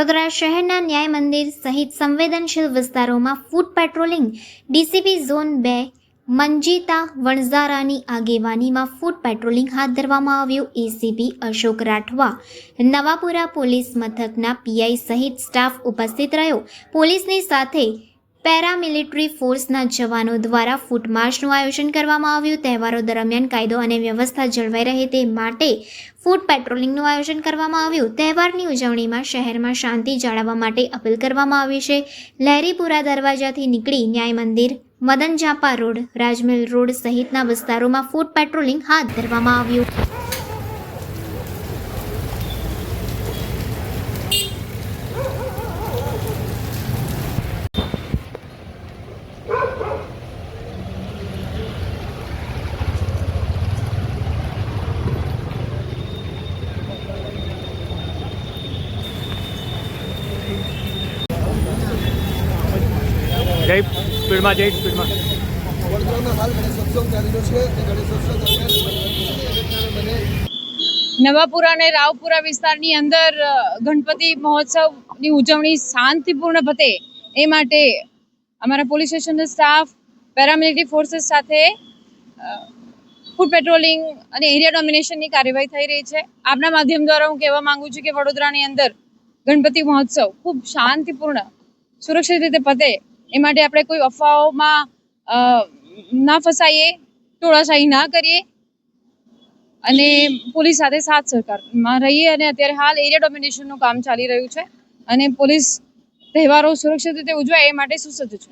વડોદરા શહેરના ન્યાય મંદિર સહિત સંવેદનશીલ વિસ્તારોમાં ફૂડ પેટ્રોલિંગ, ડીસીપી ઝોન બે, મંજીતા વણઝારાની આગેવાનીમાં ફૂડ પેટ્રોલિંગ હાથ ધરવામાં આવ્યું. એસીપી અશોક રાઠવા, નવાપુરા પોલીસ મથકના પીઆઈ સહિત સ્ટાફ ઉપસ્થિત રહ્યો. પોલીસની સાથે પેરામિલિટરી ફોર્સના જવાનો દ્વારા ફૂટ માર્ચનું આયોજન કરવામાં આવ્યું. તહેવારો દરમિયાન કાયદો અને વ્યવસ્થા જળવાઈ રહે તે માટે ફૂડ પેટ્રોલિંગનું આયોજન કરવામાં આવ્યું. તહેવારની ઉજવણીમાં શહેરમાં શાંતિ જાળવવા માટે અપીલ કરવામાં આવી છે. લહેરીપુરા દરવાજાથી નીકળી ન્યાય મંદિર મદન જાપા રોડ, રાજમહેલ રોડ સહિતના વિસ્તારોમાં ફૂડ પેટ્રોલિંગ હાથ ધરવામાં આવ્યું. જય સ્પીડમાં જય સ્પીડમાં. નવાપુરા અને રાવપુરા વિસ્તારની અંદર ગણપતિ મહોત્સવની ઉજવણી શાંતિપૂર્ણ પતે એ માટે અમારા પોલીસ સ્ટેશનનો સ્ટાફ, પેરામિલિટરી ફોર્સીસ સાથે ફૂડ પેટ્રોલિંગ અને એરિયા ડોમિનેશનની કાર્યવાહી થઈ રહી છે. આપના માધ્યમ દ્વારા હું કહેવા માંગુ છું કે વડોદરાની અંદર ગણપતિ મહોત્સવ ખૂબ શાંતિપૂર્ણ, સુરક્ષિત રીતે પતે એ માટે આપણે કોઈ અફવાઓમાં ના ફસાઈએ, ટોળાશાહી ના કરીએ. અને પોલીસ સાથે સાથ સહકારમાં રહીએ અને અત્યારે હાલ એરિયા ડોમિનેશનનું કામ ચાલી રહ્યું છે. અને પોલીસ તહેવારો સુરક્ષિત રીતે ઉજવાય એ માટે સુસજ્જ છે.